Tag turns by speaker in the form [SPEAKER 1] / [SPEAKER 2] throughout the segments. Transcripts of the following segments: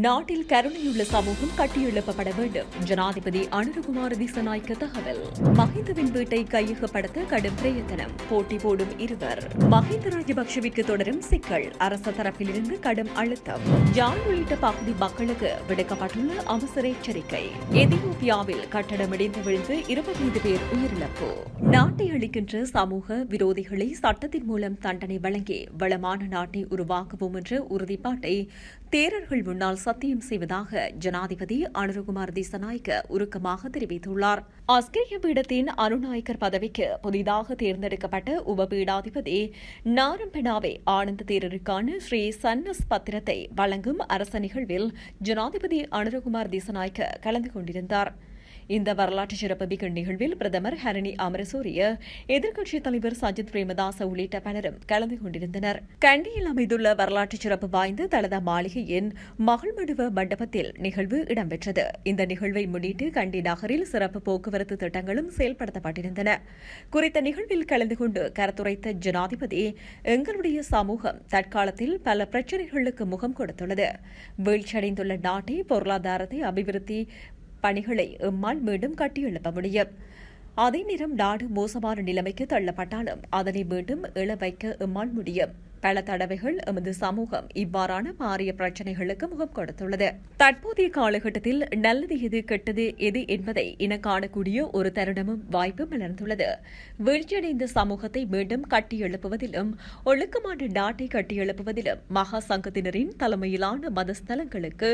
[SPEAKER 1] நாட்டில் கருணையுள்ள சமூகம் கட்டியெழுப்பப்பட வேண்டும். ஜனாதிபதி அனுரகுமார திசநாய்க்க தகவல். மஹிந்தவின் வீட்டை கையகப்படுத்த கடும் பிரயத்தனம். போட்டி போடும் இருவர். மஹிந்த ராஜபக்சவிற்கு தொடரும் சிக்கல். அரச தரப்பிலிருந்து கடும் அழுத்தம். ஜான் உள்ளிட்ட பகுதி மக்களுக்கு விடுக்கப்பட்டுள்ள அவசர எச்சரிக்கை. எதியோப்பியாவில் கட்டடம் இடிந்து விழுந்து இருபத்தைந்து பேர் உயிரிழப்பு. நாட்டை அளிக்கின்ற சமூக விரோதிகளை சட்டத்தின் மூலம் தண்டனை வழங்கி வளமான நாட்டை உருவாக்குவோம் என்ற உறுதிப்பாட்டை தேரர்கள் முன்னால் சத்தியம் செய்வதாக ஜனாதிபதி அனுரகுமார் திசநாயக்க உருக்கமாக தெரிவித்துள்ளார். அஸ்கிரிய பீடத்தின் அருநாயக்கர் பதவிக்கு புதிதாக தேர்ந்தெடுக்கப்பட்ட உபபீடாதிபதி நாரம்பெனாவே ஆனந்த தேரருக்கான ஸ்ரீ சன்னஸ் பத்திரத்தை வழங்கும் அரச நிகழ்வில் ஜனாதிபதி அனுரகுமார் திசநாயக்க கலந்து கொண்டிருந்தார். இந்த வரலாற்று சிறப்புமிகு நிகழ்வில் பிரதமர் ஹரணி அமரசூரிய எதிர்க்கட்சித் தலைவர் சஜித் பிரேமதாச உள்ளிட்ட பலரும் கலந்து கொண்டிருந்தனர். கண்டியில் அமைந்துள்ள வரலாற்று சிறப்பு வாய்ந்த தலதா மாளிகையின் மகள்மடுவ மண்டபத்தில் நிகழ்வு இடம்பெற்றது. இந்த நிகழ்வை முன்னிட்டு கண்டி நகரில் சிறப்பு போக்குவரத்து திட்டங்களும் செயல்படுத்தப்பட்டிருந்தன. குறித்த நிகழ்வில் கலந்து கொண்டு கருத்துரைத்த ஜனாதிபதி எங்களுடைய சமூகம் தற்காலத்தில் பல பிரச்சினைகளுக்கு முகம் கொடுத்துள்ளது. வீழ்ச்சியடைந்துள்ள நாட்டை பொருளாதாரத்தை அபிவிருத்தி பணிகளை எம்மால் மீண்டும் கட்டியெழுப்ப முடியும். அதே நேரம் நாடு மோசமான நிலைமைக்கு தள்ளப்பட்டாலும் அதனை மீண்டும் எழ வைக்க எம்மால் முடியும். பல தடவைகள் எமது சமூகம் இவ்வாறான மாறிய பிரச்சினைகளுக்கு முகம் கொடுத்துள்ளது. தற்போதைய காலகட்டத்தில் நல்லது எது கெட்டது எது என்பதை இன காணக்கூடிய ஒரு தருணமும் வாய்ப்பு மலர்ந்துள்ளது வீழ்ச்சியடைந்த சமூகத்தை மீண்டும் கட்டியெழுப்புவதிலும் ஒழுக்கமான நாட்டை கட்டியெழுப்புவதிலும் மகா சங்கத்தினரின் தலைமையிலான மதஸ்தலங்களுக்கு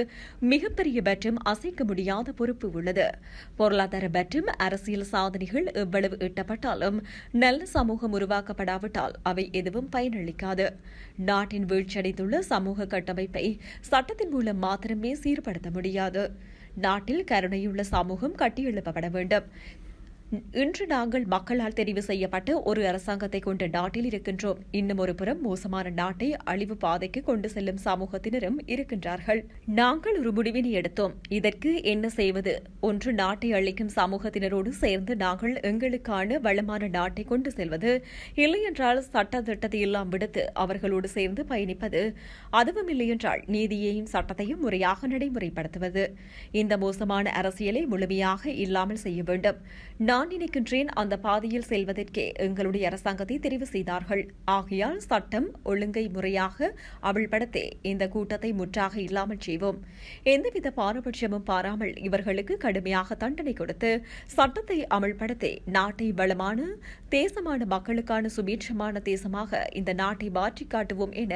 [SPEAKER 1] மிகப்பெரிய மற்றும் அசைக்க முடியாத பொறுப்பு உள்ளது. பொருளாதார மற்றும் அரசியல் சாதனைகள் எவ்வளவு எட்டப்பட்டாலும் நல்ல சமூகம் உருவாக்கப்படாவிட்டால் அவை எதுவும் பயனளிக்காது. நாட்டின் வீழ்ச்சியடைந்துள்ள சமூக கட்டமைப்பை சட்டத்தின் மூலம் மாத்திரமே சீர்படுத்த முடியாது. நாட்டில் கருணையுள்ள சமூகம் கட்டியெழுப்பப்பட வேண்டும். இன்று நாங்கள் மக்களால் தெரிவு செய்யப்பட்ட ஒரு அரசாங்கத்தை கொண்ட நாட்டில் இருக்கின்றோம். இன்னும் ஒரு புறம் மோசமான நாட்டை அழிவு பாதைக்கு கொண்டு செல்லும் சமூகத்தினரும் இருக்கின்றார்கள். நாங்கள் ஒரு முடிவினை எடுத்தோம். இதற்கு என்ன செய்வது? ஒன்று நாட்டை அழிக்கும் சமூகத்தினரோடு சேர்ந்து நாங்கள் எங்களுக்கான வளமான நாட்டை கொண்டு செல்வது. இல்லையென்றால் சட்ட திட்டத்தை எல்லாம் விடுத்து அவர்களோடு சேர்ந்து பயணிப்பது அதுவும் இல்லையென்றால் நீதியையும் சட்டத்தையும் முறையாக நடைமுறைப்படுத்துவது. இந்த மோசமான அரசியலை முழுமையாக இல்லாமல் செய்ய வேண்டும். நான் நினைக்கின்றேன் அந்த பாதையில் செல்வதற்கே எங்களுடைய அரசாங்கத்தை தெரிவு செய்தார்கள். ஆகையால் சட்டம் ஒழுங்கை முறையாக அமல்படுத்தி இந்த கூட்டத்தை முற்றாக இல்லாமல் செய்வோம். எந்தவித பாரபட்சமும் பாராமல் இவர்களுக்கு கடுமையாக தண்டனை கொடுத்து சட்டத்தை அமல்படுத்தி நாட்டை வளமான தேசமான மக்களுக்கான சுபீட்சமான தேசமாக இந்த நாட்டை மாற்றி காட்டுவோம் என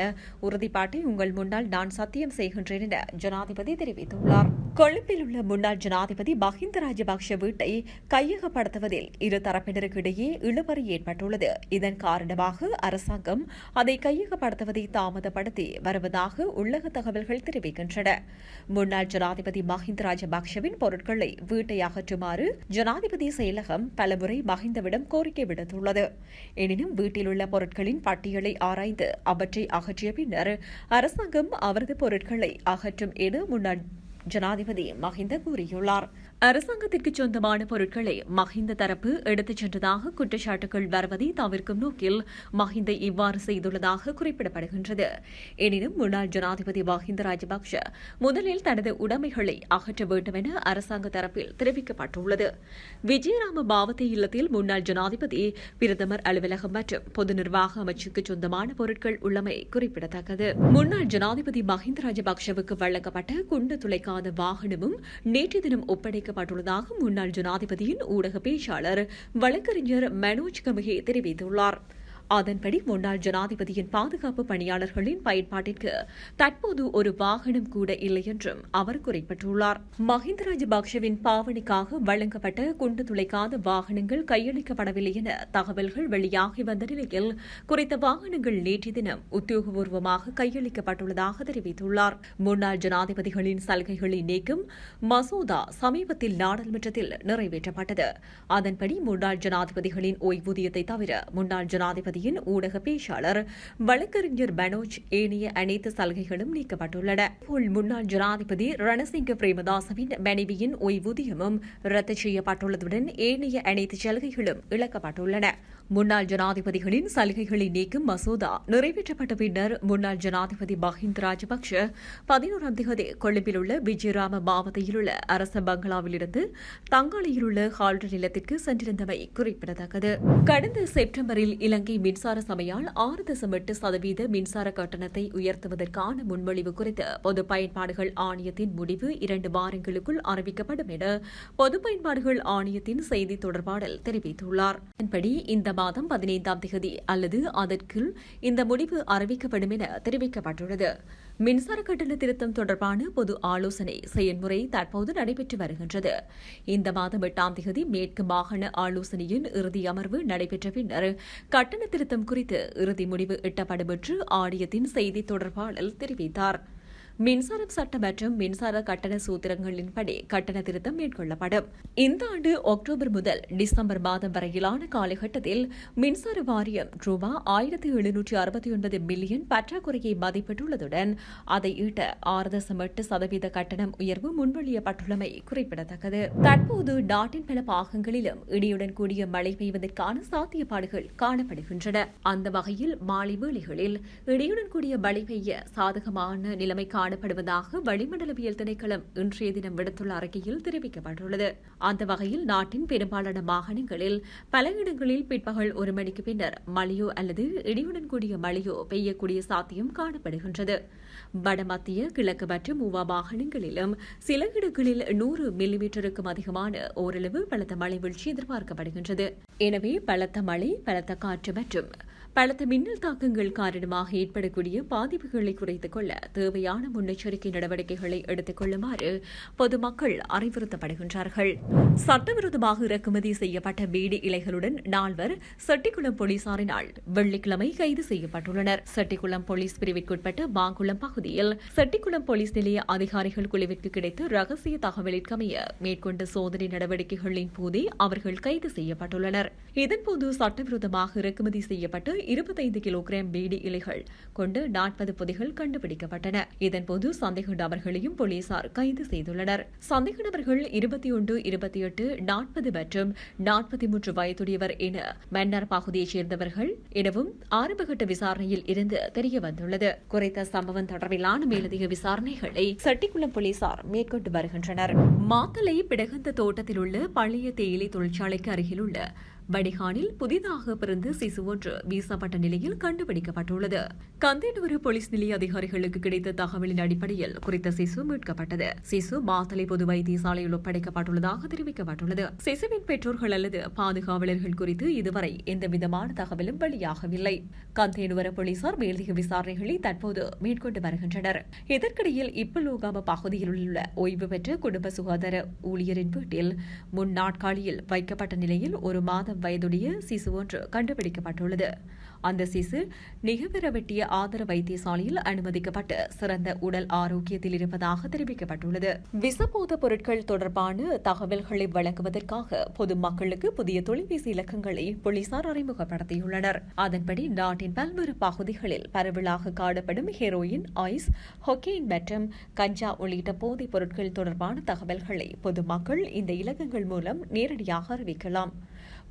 [SPEAKER 1] உறுதிப்பாட்டை உங்கள் முன்னால் நான் சத்தியம் செய்கின்றேன் என ஜனாதிபதி தெரிவித்துள்ளார். கொழும்பில் உள்ள முன்னாள் ஜனாதிபதி மஹிந்த ராஜபக்ஷ வீட்டை கையகப்படுத்த நடத்துவதில் இரு தரப்பினருக்கிடையே இழுபறி ஏற்பட்டுள்ளது. இதன் காரணமாக அரசாங்கம் அதை கையகப்படுத்துவதை தாமதப்படுத்தி வருவதாக உள்ளக தகவல்கள் தெரிவிக்கின்றன. முன்னாள் ஜனாதிபதி மஹிந்த ராஜபக்ஷவின் பொருட்களை வீட்டை அகற்றுமாறு ஜனாதிபதி செயலகம் பலமுறை மஹிந்தவிடம் கோரிக்கை விடுத்துள்ளது. எனினும் வீட்டில் உள்ள பொருட்களின் பட்டியலை ஆராய்ந்து அவற்றை அகற்றிய பின்னர் அரசாங்கம் அவரது பொருட்களை அகற்றும் என முன்னாள் ஜனாதிபதி மஹிந்த கூறியுள்ளார். அரசாங்கத்திற்கு சொந்தமான பொருட்களை மஹிந்த தரப்பு எடுத்துச் சென்றதாக குற்றச்சாட்டுகள் வருவதை தவிர்க்கும் நோக்கில் மஹிந்த இவ்வாறு செய்துள்ளதாக குறிப்பிடப்படுகின்றது. எனினும் முன்னாள் ஜனாதிபதி மஹிந்த ராஜபக்ஷ முதலில் தனது உடைமைகளை அகற்ற வேண்டும் என அரசாங்க தரப்பில் தெரிவிக்கப்பட்டுள்ளது. விஜயராம பாவத்தை இல்லத்தில் முன்னாள் ஜனாதிபதி பிரதமர் அலுவலகம் மற்றும் பொது நிர்வாக அமைச்சுக்கு சொந்தமான பொருட்கள் உள்ளமை குறிப்பிடத்தக்கது. முன்னாள் ஜனாதிபதி மஹிந்த ராஜபக்ஷவுக்கு வழங்கப்பட்ட குண்டு துளைக்காத வாகனமும் நேற்று தினம் ஒப்படைக்கப்பட்டுள்ளதாக முன்னாள் ஜனாதிபதியின் ஊடக பேச்சாளர் வழக்கறிஞர் மனோஜ் கமிகே தெரிவித்துள்ளார். அதன்படி முன்னாள் ஜனாதிபதியின் பாதுகாப்பு பணியாளர்களின் பயன்பாட்டிற்கு தற்போது ஒரு வாகனம் கூட இல்லை என்றும் அவர் குறிப்பிட்டுள்ளார். மஹிந்த ராஜபக்ஷவின் பாவனைக்காக வழங்கப்பட்ட குண்டு துளைக்காத வாகனங்கள் கையளிக்கப்படவில்லை என தகவல்கள் வெளியாகி வந்த நிலையில் குறித்த வாகனங்கள் நேற்று தினம் உத்தியோகபூர்வமாக கையளிக்கப்பட்டுள்ளதாக தெரிவித்துள்ளார். முன்னாள் ஜனாதிபதிகளின் சலுகைகளை நீக்கும் மசோதா சமீபத்தில் நாடாளுமன்றத்தில் நிறைவேற்றப்பட்டது. அதன்படி முன்னாள் ஜனாதிபதிகளின் ஓய்வூதியத்தை தவிர முன்னாள் ஜனாதிபதி ஜனாதிபதியின் ஊடக பேச்சாளர் வழக்கறிஞர் மனோஜ் ஏனைய அனைத்து சலுகைகளும் நீக்கப்பட்டுள்ளன. போல் முன்னாள் ஜனாதிபதி ரணசிங்க பிரேமதாசவின் மனைவியின் ஓய்வூதியமும் ரத்து செய்யப்பட்டுள்ளதுடன் ஏனைய அனைத்து சலுகைகளும் இழக்கப்பட்டுள்ளன. முன்னாள் ஜனாதிபதிகளின் சலுகைகளை நீக்கும் மசோதா நிறைவேற்றப்பட்ட பின்னர் முன்னாள் ஜனாதிபதி மஹிந்த ராஜபக்ஷ பதினோராம் தேதி கொழும்பில் உள்ள விஜயராம மாவட்டத்தில் உள்ள அரச பங்களாவிலிருந்து தங்காளியில் உள்ள ஹால்டர் நிலத்திற்கு சென்றிருந்தமை குறிப்பிடத்தக்கது. கடந்த செப்டம்பரில் இலங்கை மின்சார சபையால் ஆறு தசம் எட்டு சதவீத மின்சார கட்டணத்தை உயர்த்துவதற்கான முன்மொழிவு குறித்து பொது பயன்பாடுகள் ஆணையத்தின் முடிவு இரண்டு வாரங்களுக்குள் அறிவிக்கப்படும் என பொது பயன்பாடுகள் ஆணையத்தின் செய்தி தொடர்பாடல் தெரிவித்துள்ளார். அதன்படி இந்த மாதம் பதினைந்தாம் தேதி அல்லது அதற்குள் இந்த முடிவு அறிவிக்கப்படும் என தெரிவிக்கப்பட்டுள்ளது. மின்சார கட்டண திருத்தம் தொடர்பான பொது ஆலோசனை செயல்முறை தற்போது நடைபெற்று வருகின்றது. இந்த மாதம் எட்டாம் தேதி மேற்கு மாகாண ஆலோசனையின் இறுதி அமர்வு நடைபெற்ற பின்னர் கட்டண திருத்தம் குறித்து இறுதி முடிவு எட்டப்படும் என்று ஆணையத்தின் செய்தி தொடர்பாளர் தெரிவித்தார். மின்சாரம் சட்டம் மற்றும் மின்சார கட்டண சூத்திரங்களின்படி கட்டண திருத்தம் மேற்கொள்ளப்படும். இந்த ஆண்டு அக்டோபர் முதல் டிசம்பர் மாதம் வரையிலான காலகட்டத்தில் மின்சார வாரியம் ரூபா ஆயிரத்தி எழுநூற்றி அறுபத்தி ஒன்பது மில்லியன் பற்றாக்குறையை மதிப்பிட்டுள்ளதுடன் அதை ஈட்ட ஆறு தசம் எட்டு சதவீத கட்டணம் உயர்வு முன்மொழியப்பட்டுள்ளமை குறிப்பிடத்தக்கது. தற்போது நாட்டின் பல பாகங்களிலும் இடியுடன் கூடிய மழை பெய்வதற்கான சாத்தியப்பாடுகள் காணப்படுகின்றன. அந்த வகையில் மாலை வேளைகளில் இடியுடன் கூடிய மழை பெய்ய சாதகமான நிலைமை காணப்படுவதாக வளிமண்டலவியல் திணைக்களம் இன்றைய தினம் விடுத்துள்ள அறிக்கையில் தெரிவிக்கப்பட்டுள்ளது. அந்த வகையில் நாட்டின் பெரும்பாலான மாகாணங்களில் பல இடங்களில் பிற்பகல் ஒரு மணிக்கு பின்னர் மழையோ அல்லது இடியுடன் கூடிய மழையோ பெய்யக்கூடிய சாத்தியம் காணப்படுகின்றது. வடமத்திய கிழக்கு மற்றும் மூவா மாகாணங்களிலும் சில இடங்களில் நூறு மில்லிமீட்டருக்கும் அதிகமான ஓரளவு பலத்த மழை வீழ்ச்சி எதிர்பார்க்கப்படுகின்றது. எனவே பலத்த மழை பலத்த காற்று மற்றும் பலத்த மின்னல் தாக்கங்கள் காரணமாக ஏற்படக்கூடிய பாதிப்புகளை குறைத்துக் கொள்ள தேவையான முன்னெச்சரிக்கை நடவடிக்கைகளை எடுத்துக் கொள்ளுமாறு பொதுமக்கள் அறிவுறுத்தப்படுகின்றார்கள். சட்டவிரோதமாக இறக்குமதி செய்யப்பட்ட பீடி இலைகளுடன் நால்வர் செட்டிக்குளம் போலீசாரினால் வெள்ளிக்கிழமை கைது செய்யப்பட்டுள்ளனர். செட்டிக்குளம் போலீஸ் பிரிவிற்குட்பட்ட மாங்குளம் பகுதியில் செட்டிக்குளம் போலீஸ் நிலைய அதிகாரிகள் குழுவிற்கு கிடைத்த ரகசிய தகவலிற்கமைய மேற்கொண்ட சோதனை நடவடிக்கைகளின் போதே அவர்கள் கைது செய்யப்பட்டுள்ளனர். இதன்போது சட்டவிரோதமாக இறக்குமதி செய்யப்பட்டு இருபத்தைந்து கிலோகிராம் பீடி இலைகள் கொண்டு நாற்பது பொதிகள் கண்டுபிடிக்கப்பட்டன. இதன்போது சந்தேக நபர்களையும் போலீசார் கைது செய்துள்ளனர். சந்தேக நபர்கள் இருபத்தி ஒன்று இருபத்தி எட்டு நாற்பது மற்றும் நாற்பத்தி மூன்று வயதுடையவர் என மன்னார் பகுதியைச் சேர்ந்தவர்கள் எனவும் ஆரம்பகட்ட விசாரணையில் இருந்து தெரிய வந்துள்ளது குறித்த சம்பவம் தொடர்பிலான மேலதிக விசாரணைகளை சட்டிக்குளம் போலீசார் மேற்கொண்டு வருகின்றனர். மாத்தலை பிடகந்த தோட்டத்தில் உள்ள பழைய தேயிலை தொழிற்சாலைக்கு அருகில் உள்ள வடிகானில் புதிதாக பிறந்த சிசு ஒன்று வீசப்பட்ட நிலையில் கண்டுபிடிக்கப்பட்டுள்ளது. கந்தேடுவரு போலீஸ் நிலைய அதிகாரிகளுக்கு கிடைத்த தகவலின் அடிப்படையில் குறித்த சிசு மீட்கப்பட்டது. சிசு மாத்தலை பொது வைத்தியசாலையில் ஒப்படைக்கப்பட்டுள்ளதாக தெரிவிக்கப்பட்டுள்ளது. சிசுவின் பெற்றோர்கள் அல்லது பாதுகாவலர்கள் குறித்து இதுவரை எந்தவிதமான தகவலும் வெளியாகவில்லை. கந்தேனுவர போலீசார் மேலதிக விசாரணைகளை தற்போது மேற்கொண்டு வருகின்றனர். இதற்கிடையில் இப்பலோகாம பகுதியில் உள்ள ஓய்வு பெற்ற குடும்ப சுகாதார ஊழியரின் வீட்டில் முன் நாட்காலியில் வைக்கப்பட்ட நிலையில் ஒரு மாதம் வயதுடைய சிசு ஒன்று கண்டுபிடிக்கப்பட்டுள்ளது. அந்த சிசு நிகவரவெட்டிய ஆதர வைத்தியசாலையில் அனுமதிக்கப்பட்டு சிறந்த உடல் ஆரோக்கியத்தில் இருப்பதாக தெரிவிக்கப்பட்டுள்ளது. விசபோத பொருட்கள் தொடர்பான தகவல்களை வழங்குவதற்காக பொதுமக்களுக்கு புதிய தொலைபேசி இலக்கங்களை போலீசார் அறிமுகப்படுத்தியுள்ளனர். அதன்படி நாட்டின் பல்வேறு பகுதிகளில் பரவலாக காணப்படும் ஹெரோயின் ஐஸ் ஹொக்கெயின் மற்றும் கஞ்சா உள்ளிட்ட போதைப் பொருட்கள் தொடர்பான தகவல்களை பொதுமக்கள் இந்த இலக்கங்கள் மூலம் நேரடியாக அறிவிக்கலாம்.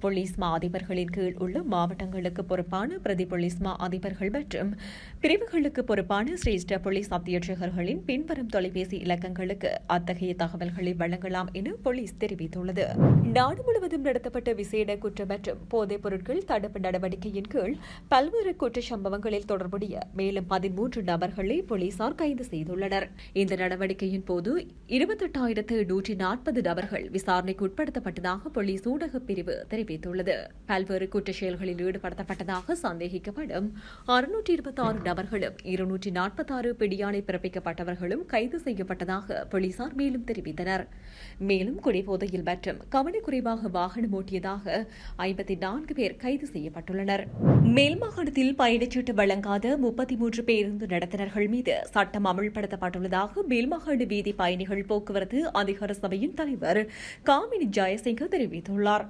[SPEAKER 1] பொலிஸ்மா மா அதிபர்களின் கீழ் உள்ள மாவட்டங்களுக்கு பொறுப்பான பிரதி பொலிஸ்மா அதிபர்கள் மற்றும் பிரிவுகளுக்கு பொறுப்பான சிரேஷ்ட போலீஸ் அத்தியட்சகர்களின் பின்வரும் தொலைபேசி இலக்கங்களுக்கு அத்தகைய தகவல்களை வழங்கலாம் என போலீஸ் தெரிவித்துள்ளது. நாடு முழுவதும் நடத்தப்பட்ட விசேட குற்ற மற்றும் போதைப் பொருட்கள் தடுப்பு நடவடிக்கையின் கீழ் பல்வேறு குற்ற சம்பவங்களில் தொடர்புடைய மேலும் பதிமூன்று நபர்களை போலீசார் கைது செய்துள்ளனர். இந்த நடவடிக்கையின் போது இருபத்தெட்டாயிரத்து நூற்றி நாற்பது நபர்கள் விசாரணைக்கு உட்படுத்தப்பட்டதாக போலீஸ் ஊடகப் பிரிவு தெரிவித்துள்ளது. தெரிவித்துள்ளது. பல்வேறு குற்ற செயல்களில் ஈடுபடுத்தப்பட்டதாக சந்தேகிக்கப்படும் அறுநூற்றி இருபத்தி ஆறு நபர்களும் இருநூற்றி நாற்பத்தாறு பிடியாணை பிறப்பிக்கப்பட்டவர்களும் கைது செய்யப்பட்டதாக போலீசார் மேலும் தெரிவித்தனர். மேலும் குடிபோதையில் மற்றும் கவனக்குறைவாக வாகனம் ஓட்டியதாக ஐம்பத்தி நான்கு பேர் கைது செய்யப்பட்டுள்ளனர். மேல் மாகாணத்தில் பயணச்சீட்டு வழங்காத முப்பத்தி மூன்று பேருந்து நடத்தினர்கள் மீது சட்டம் அமல்படுத்தப்பட்டுள்ளதாக மேல்மாகாண வீதி பயணிகள் போக்குவரத்து அதிகார சபையின் தலைவர் காமினி ஜெயசிங்க தெரிவித்துள்ளார்.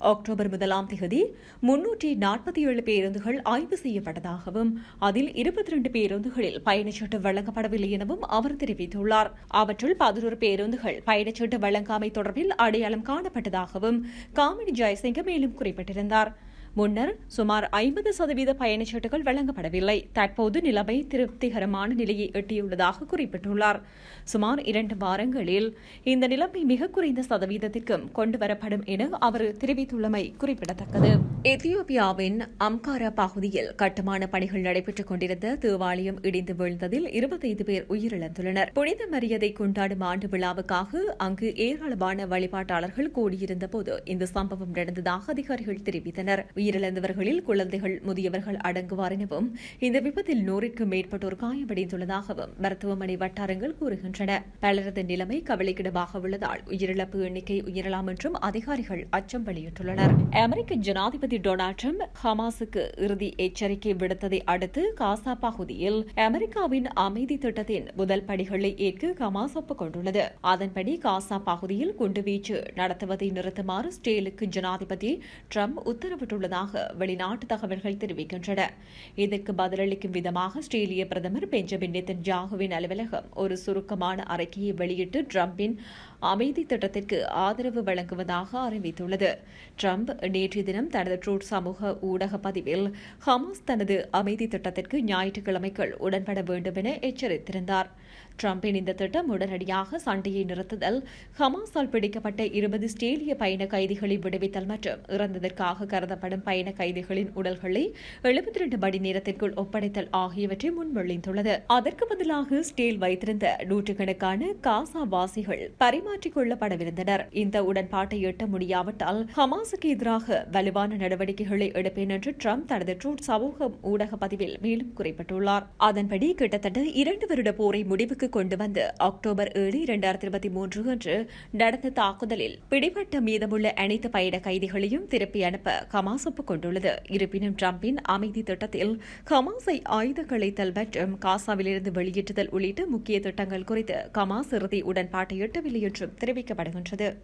[SPEAKER 1] அக்டோபர் முதலாம் தேதி முன்னூற்றி நாற்பத்தி ஏழு பேருந்துகள் ஆய்வு செய்யப்பட்டதாகவும் அதில் இருபத்தி ரெண்டு பேருந்துகளில் பயணச்சீட்டு வழங்கப்படவில்லை எனவும் அவர் தெரிவித்துள்ளார். அவற்றுள் பதினோரு பேருந்துகள் பயணச்சீட்டு வழங்காமை தொடர்பில் அடையாளம் காணப்பட்டதாகவும் காமினி ஜெயசிங்க மேலும் குறிப்பிட்டிருந்தார். முன்னர் சுமார் ஐம்பது சதவீத பயணச்சீட்டுகள் வழங்கப்படவில்லை. தற்போது நிலைமை திருப்திகரமான நிலையை எட்டியுள்ளதாக குறிப்பிட்டுள்ளார். சுமார் இரண்டு வாரங்களில் இந்த நிலைமை மிக குறைந்த சதவீதத்திற்கும் கொண்டுவரப்படும் என அவர் தெரிவித்துள்ளமை குறிப்பிடத்தக்கது. எத்தியோப்பியாவின் அம்காரா பகுதியில் கட்டுமான பணிகள் நடைபெற்றுக் கொண்டிருந்த தேவாலயம் இடிந்து வீழ்ந்ததில் இருபத்தைந்து பேர் உயிரிழந்துள்ளனர். புனித மரியாதை கொண்டாடும் ஆண்டு விழாவுக்காக அங்கு ஏராளமான வழிபாட்டாளர்கள் கூடியிருந்த போது இந்த சம்பவம் நடந்ததாக அதிகாரிகள் தெரிவித்தனர். உயிரிழந்தவர்களில் குழந்தைகள் முதியவர்கள் அடங்குவார் எனவும் இந்த விபத்தில் நூறிற்கும் மேற்பட்டோர் காயமடைந்துள்ளதாகவும் மருத்துவமனை வட்டாரங்கள் கூறுகின்றன. பலரது நிலைமை கவலைக்கிடமாக உள்ளதால் உயிரிழப்பு எண்ணிக்கை உயரலாம் என்றும் அதிகாரிகள் அச்சம் வெளியிட்டுள்ளனர். அமெரிக்க ஜனாதிபதி டொனால்ட் ட்ரம்ப் ஹமாஸுக்கு இறுதி எச்சரிக்கை விடுத்ததை அடுத்து காசா பகுதியில் அமெரிக்காவின் அமைதி திட்டத்தின் முதல் படிகளை ஏற்க ஹமாஸ் ஒப்புக்கொண்டுள்ளது அதன்படி காசா பகுதியில் குண்டுவீச்சு நடத்துவதை நிறுத்துமாறு ஸ்டேலுக்கு ஜனாதிபதி ட்ரம்ப் உத்தரவிட்டுள்ளதாக வெளிநாட்டு தகவல்கள் தெரிவிக்கின்றன. இதற்கு பதிலளிக்கும் விதமாக ஆஸ்திரேலிய பிரதமர் பெஞ்சமின் நெத்தன்யாகுவின் அலுவலகம் ஒரு சுருக்கமான அறிக்கையை வெளியிட்டு டிரம்பின் அமைதி திட்டத்திற்கு ஆதரவு வழங்குவதாக அறிவித்துள்ளது. ட்ரம்ப் நேற்றைய தினம் தனது ட்ரூட் சமூக ஊடக பதிவில் ஹமாஸ் தனது அமைதி திட்டத்திற்கு ஞாயிற்றுக்கிழமைக்குள் உடன்பட வேண்டும் என எச்சரித்திருந்தார். ட்ரம்பின் இந்த திட்டம் உடனடியாக சண்டையை நிறுத்துதல் ஹமாஸால் பிடிக்கப்பட்ட இருபது ஸ்டேலிய பயண கைதிகளை விடுவித்தல் மற்றும் இறந்ததற்காக கருதப்படும் பயண கைதிகளின் உடல்களை எழுபத்தி இரண்டு மணி நேரத்திற்குள் ஒப்படைத்தல் ஆகியவற்றை முன்மொழிந்துள்ளது. அதற்கு பதிலாக ஸ்டேல் வைத்திருந்த நூற்றுக்கணக்கான காசா வாசிகள் பரிமாற்றிக் கொள்ளப்படவிருந்தனர். இந்த உடன்பாட்டை எட்ட முடியாவிட்டால் ஹமாஸுக்கு எதிராக வலுவான நடவடிக்கைகளை எடுப்பேன் என்று ட்ரம்ப் தனது ட்ரூட் சமூக ஊடக பதிவில் மேலும் குறிப்பிட்டுள்ளார். அதன்படி கிட்டத்தட்ட இரண்டு வருட போரை முடிவுக்கு கொண்டு வந்து அக்டோபர் ஏழு இரண்டாயிரத்தி இருபத்தி மூன்று அன்று நடந்த தாக்குதலில் பிடிபட்ட மீதமுள்ள அனைத்து பயண கைதிகளையும் திருப்பி அனுப்ப ஹமாஸ் ஒப்புக் கொண்டுள்ளது இருப்பினும் ட்ரம்பின் அமைதி திட்டத்தில் ஹமாஸை ஆயுதங்களைத்தல் மற்றும் காசாவிலிருந்து வெளியேற்றுதல் உள்ளிட்ட முக்கிய திட்டங்கள் குறித்து ஹமாஸ் இறுதி உடன்பாட்டை எட்டவில்லை என்றும் தெரிவிக்கப்படுகின்றது.